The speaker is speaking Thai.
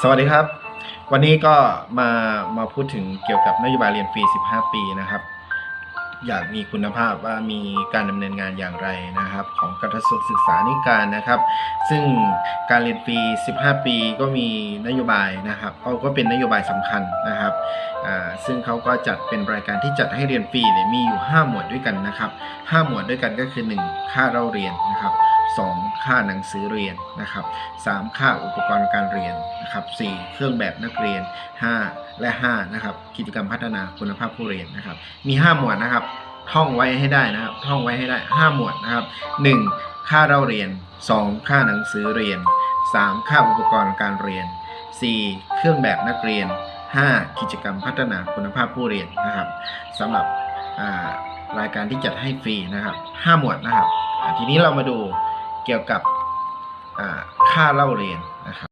สวัสดีครับ วันนี้ก็มามาพูดถึงเกี่ยวกับนโยบายเรียนฟรี 15 ปีนะครับ อยากมีคุณภาพว่ามีการดำเนินงานอย่างไรนะครับ ของกระทรวงศึกษาธิการนะครับ ซึ่งการเรียนฟรี 15 ปีก็มีนโยบายนะครับก็เป็นนโยบายสำคัญนะครับ ซึ่งเขาก็จัดเป็นรายการที่จัดให้เรียนฟรีเนี่ยมีอยู่ 5 หมวดด้วยกันนะครับ 5 หมวดด้วยกันก็คือ 1 ค่าเล่าเรียนนะครับ 2 ค่าหนังสือเรียนนะครับ 3 ค่าอุปกรณ์การเรียนนะครับ4เครื่องแบบนักเรียน 5 และ5นะครับกิจกรรมพัฒนาคุณภาพผู้เรียนนะครับ มี 5 หมวดนะครับท่องไว้ให้ได้นะครับท่องไว้ให้ได้ 5 หมวดนะครับ 1. ค่าเล่าเรียน 2. ค่าหนังสือเรียน 3. ค่าอุปกรณ์การเรียน 4. เครื่องแบบนักเรียน 5. กิจกรรมพัฒนาคุณภาพผู้เรียนนะครับสำหรับรายการที่จัดให้ฟรีนะครับ 5 หมวดนะครับ ทีนี้เรามาดูเกี่ยวกับค่าเล่าเรียนนะครับ